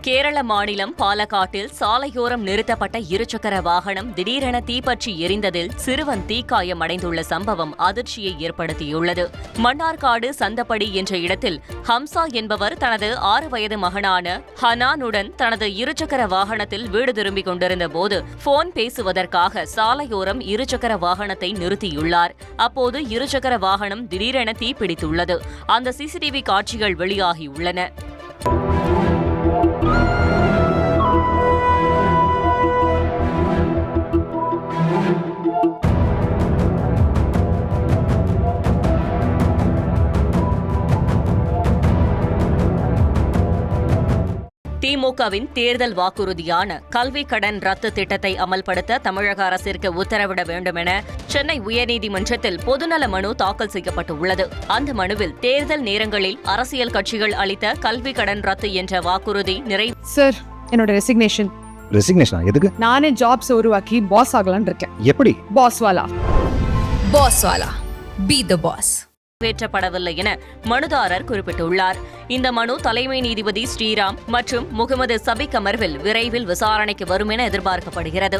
கேரள மாநிலம் பாலக்காட்டில் சாலையோரம் நிறுத்தப்பட்ட இருசக்கர வாகனம் திடீரென தீப்பற்றி எரிந்ததில் சிறுவன் தீக்காயம் அடைந்துள்ள சம்பவம் அதிர்ச்சியை ஏற்படுத்தியுள்ளது. மன்னார்காடு சந்தப்படி என்ற இடத்தில் ஹம்சா என்பவர் தனது ஆறு வயது மகனான ஹனானுடன் தனது இருசக்கர வாகனத்தில் வீடு திரும்பிக் கொண்டிருந்த போது போன் பேசுவதற்காக சாலையோரம் இருசக்கர வாகனத்தை நிறுத்தியுள்ளார். அப்போது இருசக்கர வாகனம் திடீரென தீப்பிடித்துள்ளது. அந்த சிசிடிவி காட்சிகள் வெளியாகியுள்ளன திமுகவின் தேர்தல் வாக்குறுதியான கல்வி கடன் ரத்து திட்டத்தை அமல்படுத்த தமிழக அரசிற்கு உத்தரவிட வேண்டும் என சென்னை உயர்நீதிமன்றத்தில் பொதுநல மனு தாக்கல் செய்யப்பட்டுள்ளது. அந்த மனுவில் தேர்தல் நேரங்களில் அரசியல் கட்சிகள் அளித்த கல்வி கடன் ரத்து என்ற வாக்குறுதி நிறை சார் என்னோட ரெசிக்னேஷன் ரெசிக்னேஷனா எதுக்கு? நானே ஜாப்ஸ் உருவாக்கி பாஸ் ஆகலாம்னு இருக்கேன். எப்படி? பாஸ் வாலா? பாஸ் வாலா. பி த பாஸ் நிறைவேற்றப்படவில்லை என மனுதாரர் குறிப்பிட்டுள்ளார். இந்த மனு தலைமை நீதிபதி ஸ்ரீராம் மற்றும் முகமது சபிக் அமர்வில் விரைவில் விசாரணைக்கு வரும் என எதிர்பார்க்கப்படுகிறது.